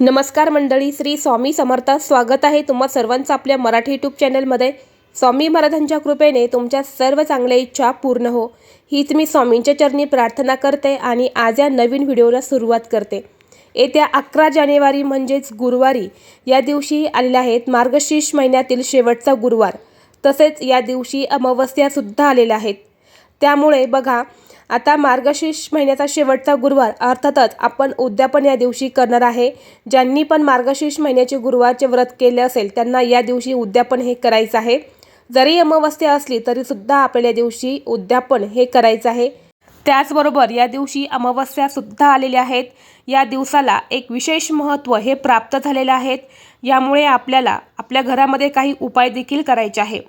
नमस्कार मंडळी श्री स्वामी समर्थ. स्वागत आहे तुम्हा सर्वांचं आपल्या मराठी यूट्यूब चॅनलमध्ये. स्वामी महाराजांच्या कृपेने तुमच्या सर्व चांगल्या इच्छा पूर्ण हो. हीच मी स्वामींच्या चरणी प्रार्थना करते आणि आज या नवीन व्हिडिओला सुरुवात करते. येत्या अकरा जानेवारी म्हणजेच गुरुवारी या दिवशी आलेल्या आहेत मार्गशीर्ष महिन्यातील शेवटचा गुरुवार. तसेच या दिवशी अमावस्यासुद्धा आलेल्या आहेत. त्यामुळे बघा आता मार्गशीर्ष महिन्याचा शेवटचा गुरुवार अर्थातच आपण उद्यापन या दिवशी करणार आहे. ज्यांनी पण मार्गशीर्ष महिन्याचे गुरुवारचे व्रत केले असेल त्यांना या दिवशी उद्यापन हे करायचं आहे. जरी अमावस्या असली तरीसुद्धा आपल्याला या दिवशी उद्यापन हे करायचं आहे. त्याचबरोबर या दिवशी अमावस्यासुद्धा आलेल्या आहेत. या दिवसाला एक विशेष महत्त्व हे प्राप्त झालेलं आहेत यामुळे आपल्याला आपल्या घरामध्ये काही उपाय देखील करायचे आहे.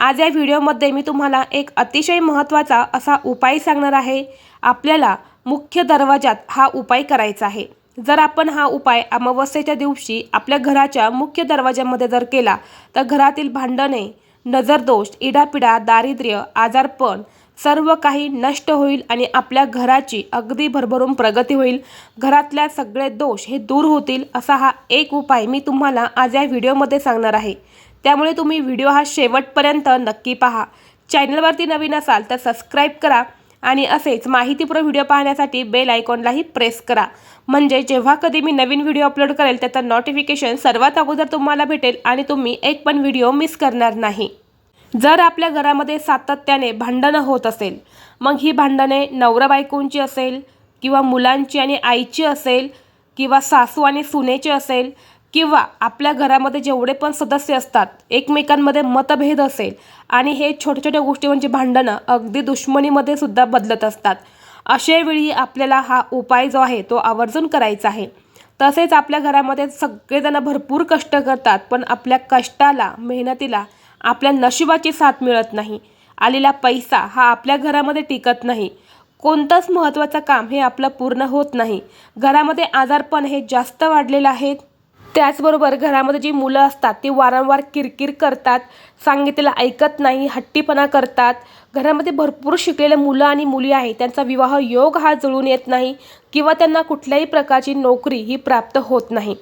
आज या व्हिडिओमध्ये मी तुम्हाला एक अतिशय महत्त्वाचा असा उपाय सांगणार आहे. आपल्याला मुख्य दरवाजात हा उपाय करायचा आहे. जर आपण हा उपाय अमावस्येच्या दिवशी आपल्या घराच्या मुख्य दरवाजामध्ये जर केला तर घरातील भांडणे नजरदोष इडापिडा दारिद्र्य आजारपण सर्व काही नष्ट होईल आणि आपल्या घराची अगदी भरभरून प्रगती होईल. घरातल्या सगळे दोष हे दूर होतील असा हा एक उपाय मी तुम्हाला आज या व्हिडिओमध्ये सांगणार आहे. त्यामुळे तुम्ही व्हिडिओ हा शेवटपर्यंत नक्की पहा. चॅनलवरती नवीन असाल तर सबस्क्राईब करा आणि असेच माहितीपूर्ण व्हिडिओ पाहण्यासाठी बेल आयकॉनलाही प्रेस करा. म्हणजे जेव्हा कधी मी नवीन व्हिडिओ अपलोड करेल त्याचं नोटिफिकेशन सर्वात अगोदर तुम्हाला भेटेल आणि तुम्ही एक पण व्हिडिओ मिस करणार नाही. जर आपल्या घरामध्ये सातत्याने भांडणं होत असेल मग ही भांडणे नवरा बायकोंची असेल किंवा मुलांची आणि आईची असेल किंवा सासू आणि सुनेची असेल किंवा आपल्या घरामध्ये जेवढे पण सदस्य असतात एकमेकांमध्ये मतभेद असेल आणि हे छोट्या छोट्या गोष्टी म्हणजे भांडणं अगदी दुश्मनीमध्ये सुद्धा बदलत असतात. अशा वेळी आपल्याला हा उपाय जो आहे तो आवर्जून करायचा आहे. तसेच आपल्या घरामध्ये सगळेजण भरपूर कष्ट करतात पण आपल्या कष्टाला मेहनतीला आपल्या नशिबाची साथ मिळत नाही. आलेला पैसा हा आपल्या घरामध्ये टिकत नाही. कोणतंच महत्त्वाचं काम हे आपलं पूर्ण होत नाही. घरामध्ये आजारपण हे जास्त वाढलेलं आहे. त्याचबरोबर घरामध्ये जी मुलं असतात ती वारंवार किरकिर करतात सांगितलेलं ऐकत नाही हट्टीपणा करतात. घरामध्ये भरपूर शिकलेले मुलं आणि मुली आहेत त्यांचा विवाह योग हा जुळून येत नाही किंवा त्यांना कुठल्याही प्रकारची नोकरी ही प्राप्त होत नाही.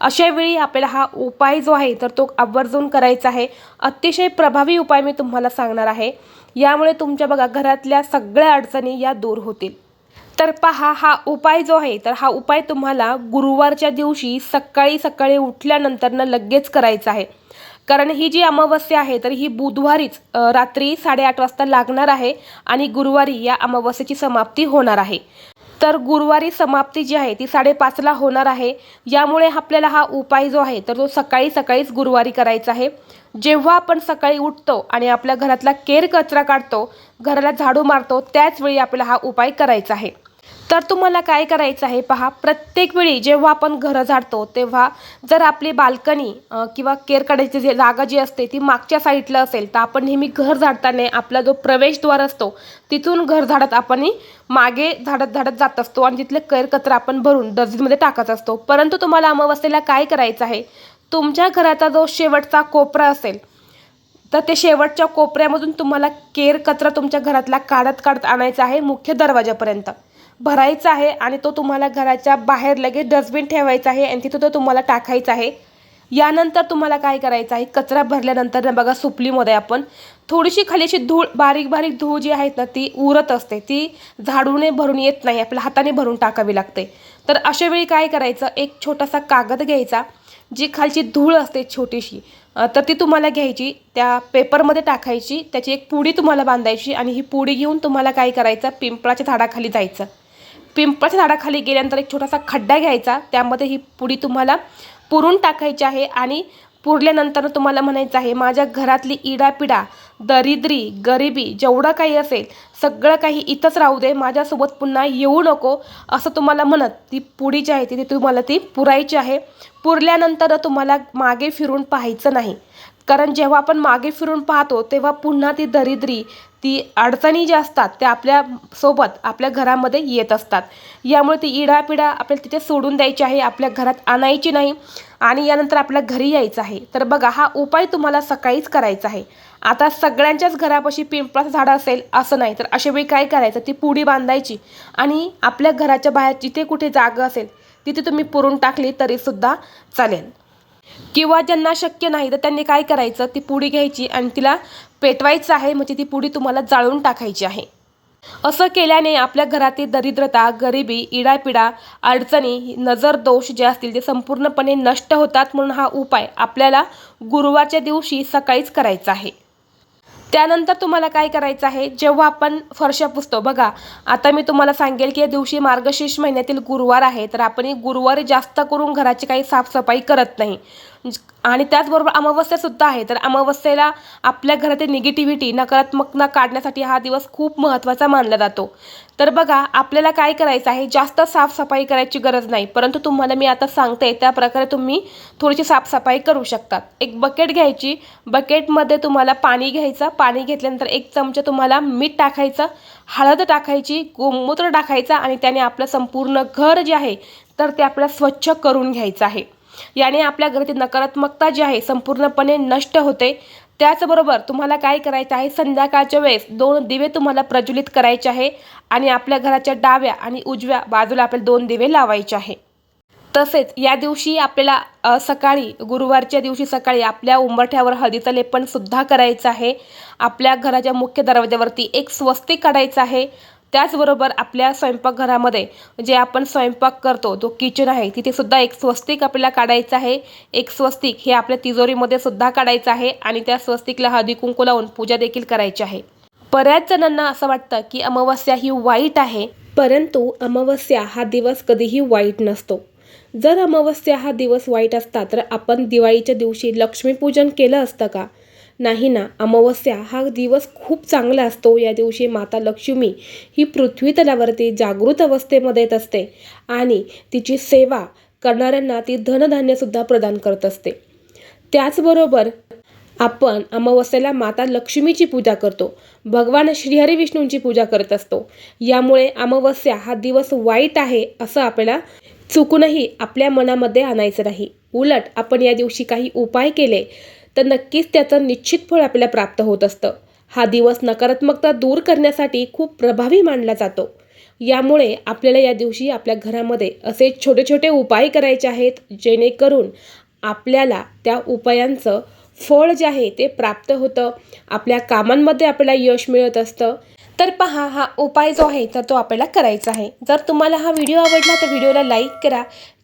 अशा वेळी आपल्याला हा उपाय जो आहे तर तो आवर्जून करायचा आहे. अतिशय प्रभावी उपाय मी तुम्हाला सांगणार आहे. यामुळे तुमच्या बघा घरातल्या सगळ्या अडचणी या दूर होतील. तर पहा हा उपाय जो आहे तर हा उपाय तुम्हाला गुरुवारच्या दिवशी सकाळी सकाळी उठल्यानंतरनं लगेच करायचा आहे. कारण ही जी अमावस्या आहे तर ही बुधवारीच रात्री साडेआठ वाजता लागणार आहे आणि गुरुवारी या अमावस्येची समाप्ती होणार आहे. तर गुरुवारी समाप्ती जी आहे ती साडेपाचला होणार आहे. यामुळे आपल्याला हा उपाय जो आहे तर तो सकाळी सकाळीच गुरुवारी करायचा आहे. जेव्हा आपण सकाळी उठतो आणि आपल्या घरातला केर कचरा काढतो घराला झाडू मारतो त्याचवेळी आपल्याला हा उपाय करायचा आहे. तर तुम्हाला काय करायचं आहे पहा प्रत्येक वेळी जेव्हा आपण घरं झाडतो तेव्हा जर आपली बाल्कनी किंवा केर काढायची जे जागा जी असते ती मागच्या साईडला असेल तर आपण नेहमी घर झाडताना आपला जो प्रवेशद्वार असतो तिथून घर झाडत आपण मागे झाडत झाडत जात असतो आणि तिथले कैर कचरा आपण भरून डस्टबिनमध्ये टाकत असतो. परंतु तुम्हाला अमावस्येला काय करायचं आहे? तुमच्या घराचा जो शेवटचा कोपरा असेल तर ते शेवटच्या कोपऱ्यामधून तुम्हाला केर कचरा तुमच्या घरातला काढत काढत आणायचा आहे मुख्य दरवाजापर्यंत. भरायचा आहे आणि तो तुम्हाला घराच्या बाहेर लगेच डस्टबिन ठेवायचा आहे आणि तिथं तो तुम्हाला टाकायचा आहे. यानंतर तुम्हाला काय करायचं आहे? कचरा भरल्यानंतर ना बघा सुपलीमध्ये आपण थोडीशी खाली अशी धूळ बारीक बारीक धूळ जी आहेत ना ती उरत असते. ती झाडूने भरून येत नाही आपल्या हाताने भरून टाकावी लागते. तर अशा वेळी काय करायचं? एक छोटासा कागद घ्यायचा जी खालची धूळ असते छोटीशी. तर ती तुम्हाला घ्यायची त्या पेपरमध्ये टाकायची त्याची एक पुडी तुम्हाला बांधायची आणि ही पुडी घेऊन तुम्हाला काय करायचं? पिंपळाच्या झाडाखाली जायचं. पिंपळाच्या झाडाखाली गेल्यानंतर एक छोटासा खड्डा घ्यायचा. त्यामध्ये ही पुडी तुम्हाला पुरून टाकायची आहे आणि पुरल्यानंतर तुम्हाला म्हणायचं आहे माझ्या घरातली इडापिडा दरिद्री गरिबी जेवढं काही असेल सगळं काही इथंच राहू दे. माझ्यासोबत पुन्हा येऊ नको. असं तुम्हाला म्हणत ती पुडी जी आहे ती तुम्हाला ती पुरायची आहे. पुरल्यानंतर तुम्हाला मागे फिरून पाहायचं नाही. कारण जेव्हा आपण मागे फिरून पाहतो तेव्हा पुन्हा ती दरिद्री ती अडचणी ज्या असतात त्या आपल्यासोबत आपल्या घरामध्ये येत असतात. यामुळे ती इडापिडा आपल्याला तिथे सोडून द्यायची आहे आपल्या घरात आणायची नाही आणि यानंतर आपल्या घरी यायचं आहे. तर बघा हा उपाय तुम्हाला सकाळीच करायचा आहे. आता सगळ्यांच्याच घरापाशी पिंपळाचं झाडं असेल असं नाही. तर अशा वेळी काय करायचं? ती पुडी बांधायची आणि आपल्या घराच्या बाहेर जिथे कुठे जागा असेल तिथे तुम्ही पुरून टाकली तरीसुद्धा चालेल. किंवा ज्यांना शक्य नाही तर त्यांनी काय करायचं? ती पुडी घ्यायची आणि तिला पेटवायचं आहे म्हणजे ती पुडी तुम्हाला जाळून टाकायची आहे. असं केल्याने आपल्या घरातील दरिद्रता गरिबी इडापिडा अडचणी नजर दोष जे असतील ते संपूर्णपणे नष्ट होतात म्हणून हा उपाय आपल्याला गुरुवारच्या दिवशी सकाळीच करायचा आहे. त्यानंतर तुम्हाला काय करायचं आहे? जेव्हा आपण फरशा पुसतो बघा आता मी तुम्हाला सांगेल की या दिवशी मार्गशीर्ष महिन्यातील गुरुवार आहे तर आपण गुरुवारी जास्त करून घराची काही साफसफाई करत नाही. आणि त्याचबरोबर अमावस्यासुद्धा आहे. तर अमावस्येला आपल्या घरातील निगेटिव्हिटी नकारात्मकता काढण्यासाठी हा दिवस खूप महत्त्वाचा मानला जातो. तर बघा आपल्याला काय करायचं आहे? जास्त साफसफाई करायची गरज नाही. परंतु तुम्हाला मी आता सांगते त्या प्रकारे तुम्ही थोडीशी साफसफाई करू शकतात. एक बकेट घ्यायची. बकेटमध्ये तुम्हाला पाणी घ्यायचं. पाणी घेतल्यानंतर एक चमचा तुम्हाला मीठ टाकायचं. हळद टाकायची गोमूत्र टाकायचा आणि त्याने आपलं संपूर्ण घर जे आहे तर ते आपल्याला स्वच्छ करून घ्यायचं आहे. याने आपल्या घरातील नकारात्मकता जी आहे संपूर्णपणे नष्ट होते. त्याचबरोबर तुम्हाला काय करायचं आहे? संध्याकाळच्या वेळेस दोन दिवे तुम्हाला प्रज्वलित करायचे आहे आणि आपल्या घराच्या डाव्या आणि उजव्या बाजूला आपल्याला दोन दिवे लावायचे आहे. तसेच या दिवशी आपल्याला सकाळी गुरुवारच्या दिवशी सकाळी आपल्या उंबरठ्यावर हळदीचं लेपनसुद्धा करायचं आहे. आपल्या घराच्या मुख्य दरवाज्यावरती एक स्वस्तिक काढायचं आहे. त्याचबरोबर आपल्या स्वयंपाकघरामध्ये जे आपण स्वयंपाक करतो जो किचन आहे तिथेसुद्धा एक स्वस्तिक आपल्याला काढायचं आहे. एक स्वस्तिक हे आपल्या तिजोरीमध्ये सुद्धा काढायचं आहे आणि त्या स्वस्तिकला हळदी कुंकू लावून पूजा देखील करायची आहे. बऱ्याच जणांना असं वाटतं की अमावस्या ही वाईट आहे परंतु अमावस्या हा दिवस कधीही वाईट नसतो. जर अमावस्या हा दिवस वाईट असता तर आपण दिवाळीच्या दिवशी लक्ष्मीपूजन केलं असतं का? नाही ना अमावस्या हा दिवस खूप चांगला असतो. या दिवशी माता लक्ष्मी ही पृथ्वी तलावरती जागृत अवस्थेमध्ये येत असते आणि तिची सेवा करणाऱ्यांना ती धनधान्यसुद्धा प्रदान करत असते. त्याचबरोबर आपण अमावस्येला माता लक्ष्मीची पूजा करतो. भगवान श्रीहरी विष्णूंची पूजा करत असतो. यामुळे अमावस्या हा दिवस वाईट आहे असं आपल्याला चुकूनही आपल्या मनामध्ये आणायचं नाही. उलट आपण या दिवशी काही उपाय केले तर नक्कीच त्याचं निश्चित फळ आपल्याला प्राप्त होत असतं. हा दिवस नकारात्मकता दूर करण्यासाठी खूप प्रभावी मानला जातो. यामुळे आपल्याला या दिवशी आपल्या घरामध्ये असे छोटे छोटे उपाय करायचे आहेत जेणेकरून आपल्याला त्या उपायांचं फळ जे आहे ते प्राप्त होतं आपल्या कामांमध्ये आपल्याला यश मिळत असतं. तर पहा हा उपाय जो आहे तर तो आपल्याला करायचा आहे. जर तुम्हाला हा व्हिडिओ आवडला तर व्हिडिओला लाईक करा.